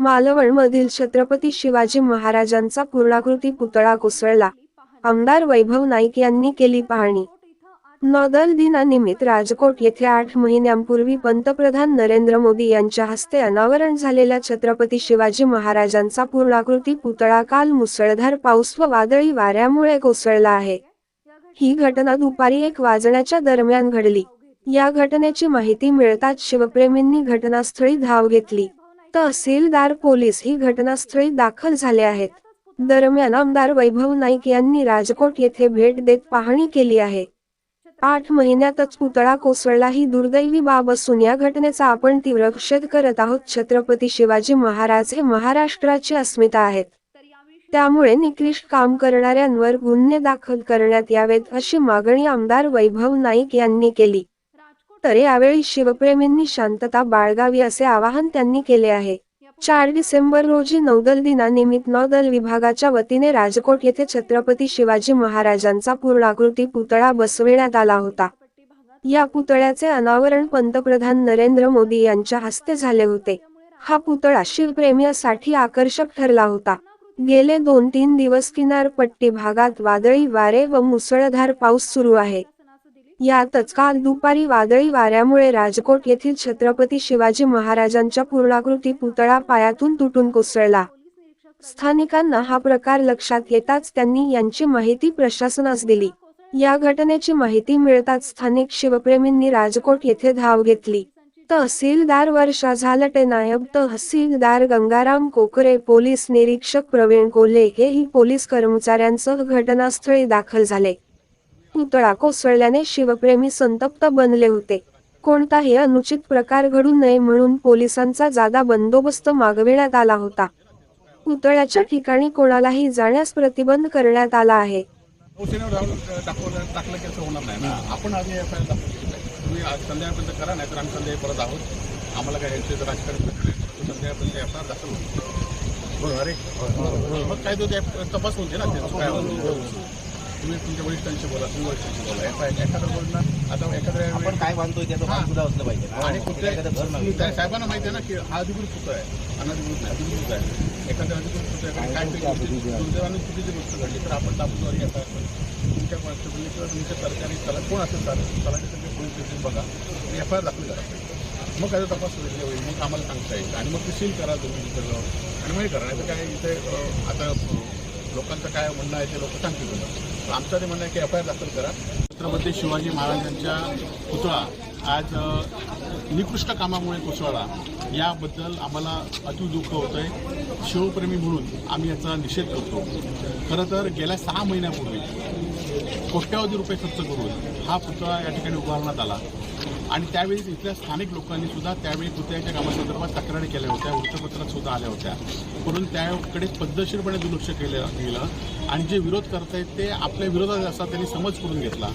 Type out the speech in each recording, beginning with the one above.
मालवणमधील छत्रपती शिवाजी महाराजांचा पूर्णाकृती पुतळा कोसळला. आमदार वैभव नाईक यांनी केली पाहणी. नौदल दिनानिमित्त राजकोट येथे आठ महिन्यांपूर्वी पंतप्रधान नरेंद्र मोदी यांच्या हस्ते अनावरण झालेल्या छत्रपती शिवाजी महाराजांचा पूर्णाकृती पुतळा काल मुसळधार पाऊस व वादळी वाऱ्यामुळे कोसळला आहे. ही घटना दुपारी एक वाजण्याच्या दरम्यान घडली. या घटनेची माहिती मिळताच शिवप्रेमींनी घटनास्थळी धाव घेतली. तहसीलदार पोलीस ही घटनास्थळी दाखल झाले आहेत. दरम्यान आमदार वैभव नाईक यांनी राजकोट येथे भेट देत पाहणी केली आहे. आठ महिन्यातच पुतळा कोसळला ही दुर्दैवी बाब असून या घटनेचा आपण तीव्र निषेध करत आहोत. छत्रपती शिवाजी महाराज हे महाराष्ट्राची अस्मिता आहेत. त्यामुळे निकृष्ट काम करणाऱ्यांवर गुन्हे दाखल करण्यात यावेत अशी मागणी आमदार वैभव नाईक यांनी केली. तर यावेळी शिवप्रेमींनी शांतता बाळगावी असे आवाहन त्यांनी केले आहे. चार डिसेंबर रोजी नौदल दिनानिमित्त नौदल विभागाच्या वतीने राजकोट येथे छत्रपती शिवाजी महाराजांचा पूर्णाकृती पुतळा बसविण्यात आला होता. या पुतळ्याचे अनावरण पंतप्रधान नरेंद्र मोदी यांच्या हस्ते झाले होते. हा पुतळा शिवप्रेमीसाठी आकर्षक ठरला होता. गेले दोन तीन दिवस किनारपट्टी भागात वादळी वारे व मुसळधार पाऊस सुरू आहे. यातच काल दुपारी वादळी वाऱ्यामुळे राजकोट येथील छत्रपती शिवाजी महाराजांच्या पूर्णाकृती पुतळा पायातून तुटून कोसळला. स्थानिकांना हा प्रकार लक्षात येताच त्यांनी यांची माहिती प्रशासनास दिली. या घटनेची माहिती मिळताच स्थानिक शिवप्रेमींनी राजकोट येथे धाव घेतली. तहसीलदार वर्षा झालटे नायब तहसीलदार गंगाराम कोकरे पोलीस निरीक्षक प्रवीण कोल्हे हेही पोलीस कर्मचाऱ्यांसह घटनास्थळी दाखल झाले. पुतळा कोसळल्याने शिवप्रेमी संतप्त बनले होते. कोणताही अनुचित प्रकार घडू नये म्हणून पोलिसांचा जादा बंदोबस्त मागविण्यात आला होता. पुतळ्याच्या ठिकाणी कोणालाही जाण्यास प्रतिबंध करण्यात आला आहे. आपण संध्याकाळपर्यंत करा नाही तर आम्ही संध्याकाळी परत आहोत. आम्हाला काय राजकारण संध्याकाळपर्यंत एफ आर दाखल बरं अरे. मग काय तो तपास ना तुम्ही तुमच्या वरिष्ठांशी बोला तुम्ही वरिष्ठांशी बोला. एफ आय एखादा बोलणार आता एखाद्या आपण काय बांधतोय त्याचं भान सुद्धा असलं पाहिजे ना. आणि कुठल्या एखादं घर नव्हे. त्या साहेबांना माहिती आहे ना की हा अधिकृत पुतळा आहे? अनधिकृत नाही अधिकृत आहे? एखाद्या अधिकृत पुतळ्याकडे काय ते दुर्दैवाने चुकीची गोष्ट घडली तर आपण आय आर तुमच्या कॉन्स्टेबलने किंवा तुमच्या सरकारी तला कोण असेल सर तलाठी सगळे पोलीस स्टेशन बघा. आणि एफ आय आर दाखल करा. मग काय तपास होईल होईल. मग आम्हाला सांगता येईल. आणि मग ते सील करा तुम्ही तिथं जाऊन. आणि मग हे करा नाही तर काय इथे अं, आता अं, लोकांचं काय म्हणणं आहे ते लोक सांगतील तुम्हाला. आमचं ते म्हणणं आहे की एफ आय आर दाखल करा. छत्रपती शिवाजी महाराजांच्या पुतळा आज निकृष्ट कामामुळे कोसळला. याबद्दल आम्हाला अति दुःख होतं आहे शिवप्रेमी म्हणून आम्ही याचा निषेध करतो. खरं तर गेल्या सहा महिन्यापूर्वी कोट्यावधी रुपये खर्च करून हा पुतळा या ठिकाणी उभारण्यात आला. आणि त्यावेळी इथल्या स्थानिक लोकांनी सुद्धा त्यावेळी पुतळ्याच्या कामासंदर्भात तक्रारी केल्या होत्या वृत्तपत्रात सुद्धा आल्या होत्या. म्हणून त्याकडे पद्धतशीरपणे दुर्लक्ष केलं गेलं आणि जे विरोध करतायत ते आपल्या विरोधात असा त्यांनी समज करून घेतला.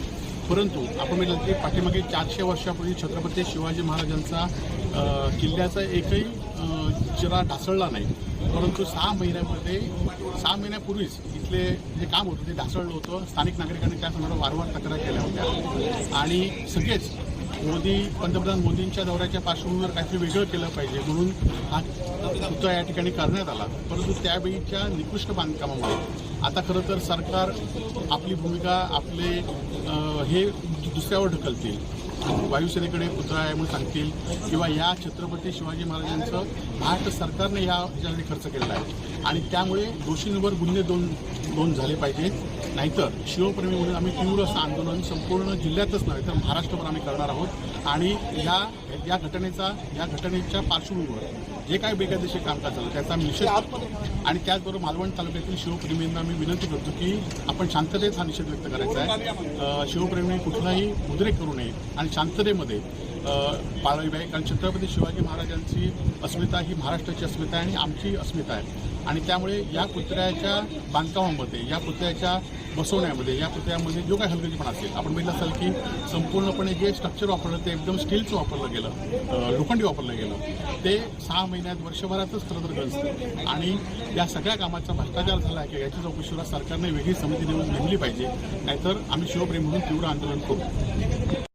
परंतु आपण म्हटलं की पाठीमागे चारशे वर्षापूर्वी छत्रपती शिवाजी महाराजांचा किल्ल्याचा एकही चिरा ढासळला नाही. परंतु सहा महिन्यामध्ये सहा महिन्यापूर्वीच इथले जे काम होतं ते ढासळलं होतं. स्थानिक नागरिकांनी त्या संदर्भात वारंवार तक्रार केल्या होत्या. आणि सगळेच मोदी पंतप्रधान मोदींच्या दौऱ्याच्या पार्श्वभूमीवर काहीतरी वेगळं केलं पाहिजे म्हणून हा पुतळा या ठिकाणी करण्यात आला. परंतु त्यावेळीच्या निकृष्ट बांधकामामुळे आता खरं तर सरकार आपली भूमिका आपले हे दुसऱ्यावर ढकलतील. वायुसेनेकडे पुतळा आहे म्हणून सांगतील किंवा या छत्रपती शिवाजी महाराजांचं महाराष्ट्र सरकारने या ह्याच्यासाठी खर्च केलेला आहे. आणि त्यामुळे दोषींवर गुन्हे दोन दोन झाले पाहिजेत. नाहीतर शिवप्रेमी म्हणून आम्ही तीव्र असं आंदोलन संपूर्ण जिल्ह्यातच नव्हे तर महाराष्ट्रभर आम्ही करणार आहोत. आणि या या घटनेचा या घटनेच्या पार्श्वभूमीवर जे काही बेकायदेशीर कामकाज झालं त्याचा आम्ही निषेध आणि त्याचबरोबर मालवण तालुक्यातील शिवप्रेमींना मी विनंती करतो की आपण शांततेत हा निषेध व्यक्त करायचा आहे. शिवप्रेमी कुठलाही उद्रेक करू नये. आणि शांततेमध्ये पाळावी पाहिजे कारण छत्रपती शिवाजी महाराजांची अस्मिता ही महाराष्ट्राची अस्मिता आहे आणि आमची अस्मिता आहे. आणि त्यामुळे या पुतळ्याच्या बांधकामामध्ये या पुतळ्याच्या बसवण्यामध्ये या पुतळ्यामध्ये जो काही हलगर्जीपणा असेल आपण बघितलं असाल की संपूर्णपणे जे स्ट्रक्चर वापरलं ते एकदम स्टीलचं वापरलं गेलं लोखंडी वापरलं गेलं ते सहा महिन्यात वर्षभरातच खरं तर गंजतं आणि या सगळ्या कामाचा भ्रष्टाचार झाला आहे की याच्या चौकशीला सरकारने वेगळी समिती नेमून नेमली पाहिजे नाहीतर आम्ही शिवप्रेम म्हणून तीव्र आंदोलन करू.